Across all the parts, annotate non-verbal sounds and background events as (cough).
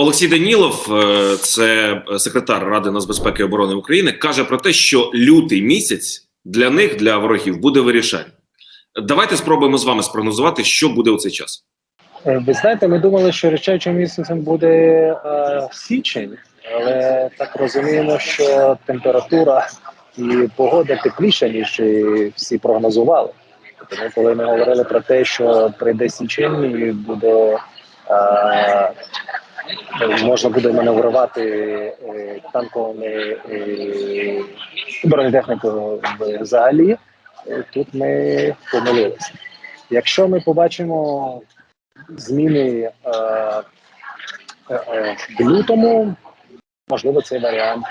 Олексій Данілов, е, це секретар Ради нацбезпеки і оборони України, каже про те, що лютий місяць для них, для ворогів, буде вирішальним. Давайте спробуємо з вами спрогнозувати, що буде у цей час. Е, Ви знаєте, ми думали, що речаючим місяцем буде е, січень, але так розуміємо, що температура і погода тепліша, ніж всі прогнозували. Тому коли ми говорили про те, що прийде січень і буде е, можна буде маневрувати е, танковими е, бронетехнікою взагалі, е, тут ми помилилися. Якщо ми побачимо зміни в лютому, можливо, цей варіант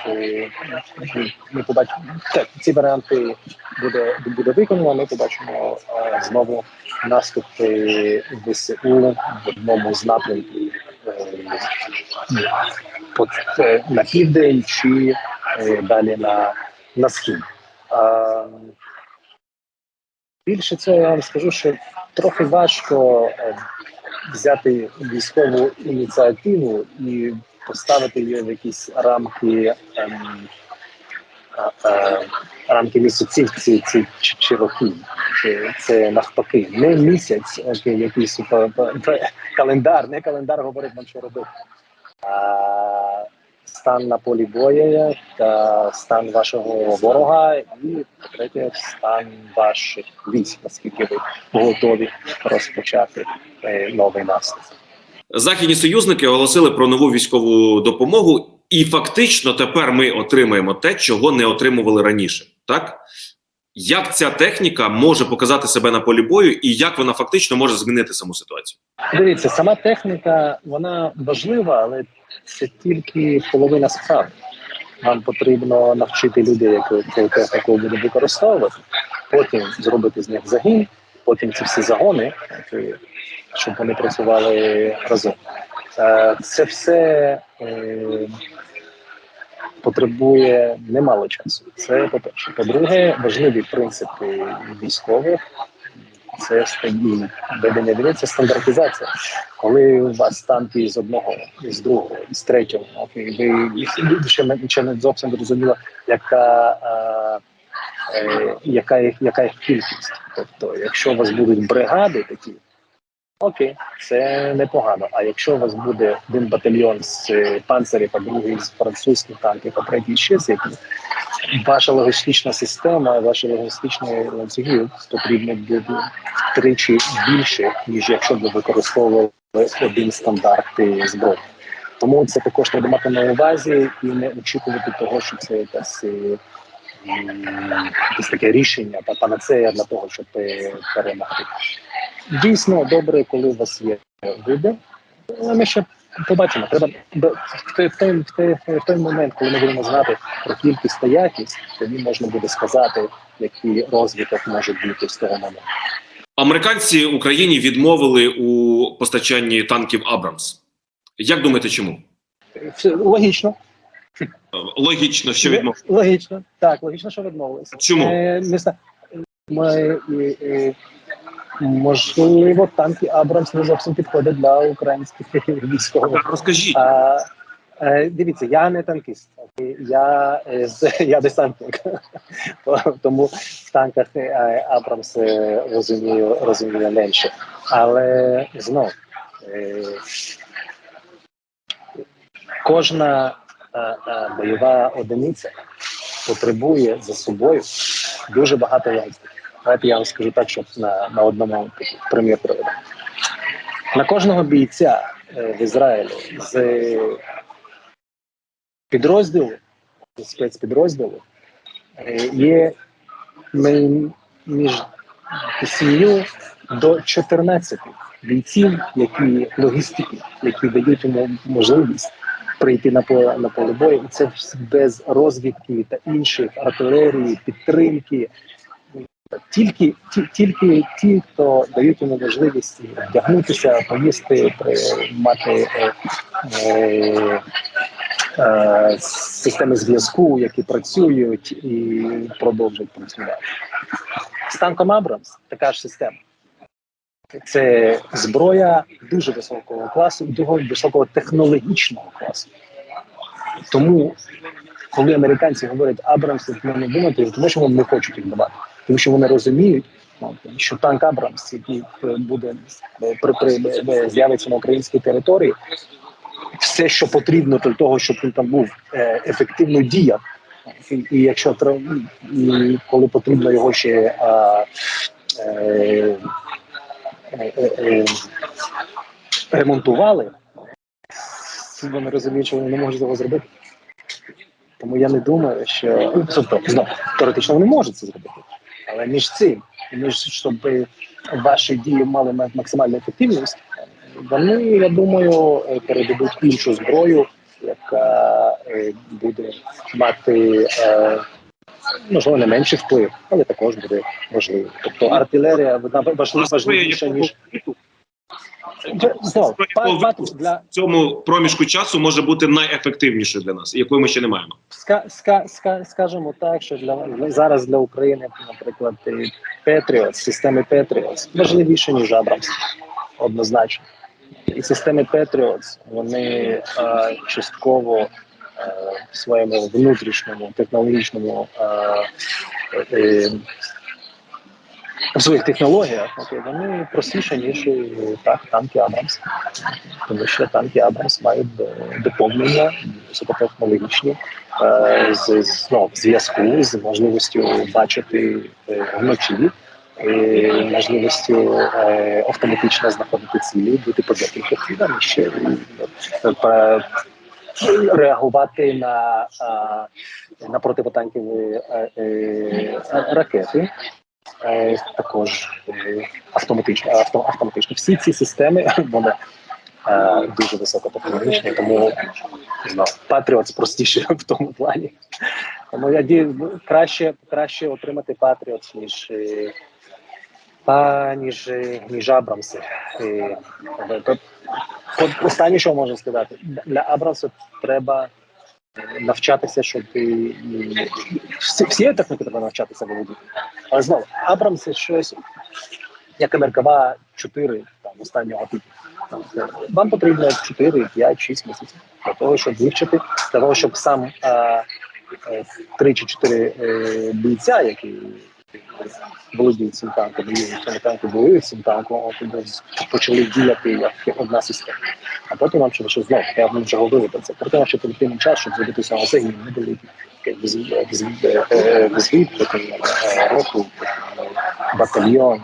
ми побачимо. Ці варіанти буде, буде виконано. Ми побачимо знову наступи ВСУ в одному з напрямків на південь чи е, далі на, на схід. Е, Більше цього я вам скажу, що трохи важко е, взяти військову ініціативу і поставити її в якісь рамки ем, е, е, рамки місяців ці, ці чи, чи років. Це, навпаки, не місяць, окей, якийсь е, е, календар, не календар говорить нам, що робити. А стан на полі бою та стан вашого ворога, і по-третє, стан ваших військ, наскільки ви готові розпочати е, новий наступ. Західні союзники оголосили про нову військову допомогу, і фактично тепер ми отримаємо те, чого не отримували раніше. Так як ця техніка може показати себе на полі бою, і як вона фактично може змінити саму ситуацію? Дивіться, сама техніка вона важлива, але це тільки половина справи. Вам потрібно навчити людей, як цю техніку буде використовувати, потім зробити з них загін, потім ці всі загони, щоб вони працювали разом. Е, Це все е, потребує немало часу. Це по-перше. По-друге, важливі принципи військових це стабільне ведення це стандартизація. Коли у вас танки з одного, з другого, з третього, ви ви ще ще не зовсім зрозуміло, яка, е, яка, їх, яка їх кількість. Тобто, якщо у вас будуть бригади такі, окей, це непогано. А якщо у вас буде один батальйон з панцирів, а другий з французьких танків, а третій ще з яких, ваша логістична система, ваші логістичні ланцюги потрібно буде втричі більше, ніж якщо б ви використовували один стандарт зброї. Тому це також треба мати на увазі і не очікувати того, що це якась, е, якесь таке рішення та панацея для того, щоб е, перемогти. Дійсно добре, коли у вас є вибір. Але ми ще побачимо. Треба в той, в той, в той, в той момент, коли ми будемо знати про кількість та якість, тоді можна буде сказати, який розвиток може бути з того моменту. Американці Україні відмовили у постачанні танків Абрамс. Як думаєте, чому? Логічно. Логічно, Логічно. Так, логічно, що відмовилися. Чому? Е, не знаю. Ми, е, е, можливо, танки Абрамс не зовсім підходять для українських військових. Розкажіть. А, е, дивіться, я не танкіст, я, е, я десантник. Тому в танках е, Абрамс розумію, розумію менше. Але знов кожна бойова одиниця потребує за собою дуже багато яйців. Давайте я вам скажу так, щоб на, на одному примір приведу. На кожного бійця е, в Ізраїлі з підрозділу, з спецпідрозділу, е, є між 7 до 14 бійців, які логістики, які дають йому можливість прийти на поле на поле бою, і це без розвідки та інших артилерії, підтримки. Тільки ті, тільки ті, хто дають йому можливість вдягнутися, поїсти, мати е, е, е, системи зв'язку, які працюють і продовжують працювати. З Абрамс така ж система. Це зброя дуже високого класу, дуже високого технологічного класу. Тому, коли американці говорять Абрамс, не думати, тому що вони не хочуть їх давати, тому що вони розуміють, що танк Абрамс, який е, буде е, при, при, е, з'явиться на українській території, все, що потрібно для того, щоб він там був ефективно діяв. І, і якщо і коли потрібно його ще а, ремонтували, вони розуміють, що вони не можуть цього зробити. Тому я не думаю, що ну, тобто, теоретично вони можуть це зробити. Але між цим, між щоб ваші дії мали максимальну ефективність, вони, я думаю, е, передадуть іншу зброю, яка е, буде мати е, можливо не менший вплив, але також буде важливою. Тобто артилерія вона важлива важливіша ніж Для в цьому проміжку часу може бути найефективнішою для нас, якої ми ще не маємо. ска, ска, ска, скажемо так, що для зараз для України, наприклад, Петріот, системи Петріот важливіше ніж Абрамс, однозначно. І системи Петріот вони е, частково е, в своєму внутрішньому технологічному е, е, в своїх технологіях окей, вони простіші, ніж е, так, танки Абрамс. Тому що танки Абрамс мають е, доповнення високотехнологічні е, з, з ну, зв'язку з можливістю бачити вночі, е, можливістю е, автоматично знаходити цілі, бути по декілька цілям ще е, реагувати на, е, на протипотанкові е, ракети. Е, також е, автоматично, авто, автоматично. Всі ці системи (laughs) вони е, дуже високотехнологічні, тому знаю, Patriot простіше в тому плані. Тому я дію ну, краще, краще отримати Patriot, ніж, а, ніж, ніж Абрамси. Останнє, що можу сказати, для Абрамсу треба навчатися, щоб і, і, всі, всі техніки треба навчатися володіти. Але знову, Абрамс це щось, як МРКВ 4 там, останнього типу. Вам потрібно 4, 5, 6 місяців для того, щоб вивчити, для того, щоб сам е, 3 чи 4 е, бійця, які володіють цим танком, і танку воюють цим танком, от, почали діяти як одна система. А потім вам ще знову, я вам вже говорив про це. Проте ще потрібен час, щоб зробити цього загін невеликий. Взвід, потім е, роту, потім, е, батальйон,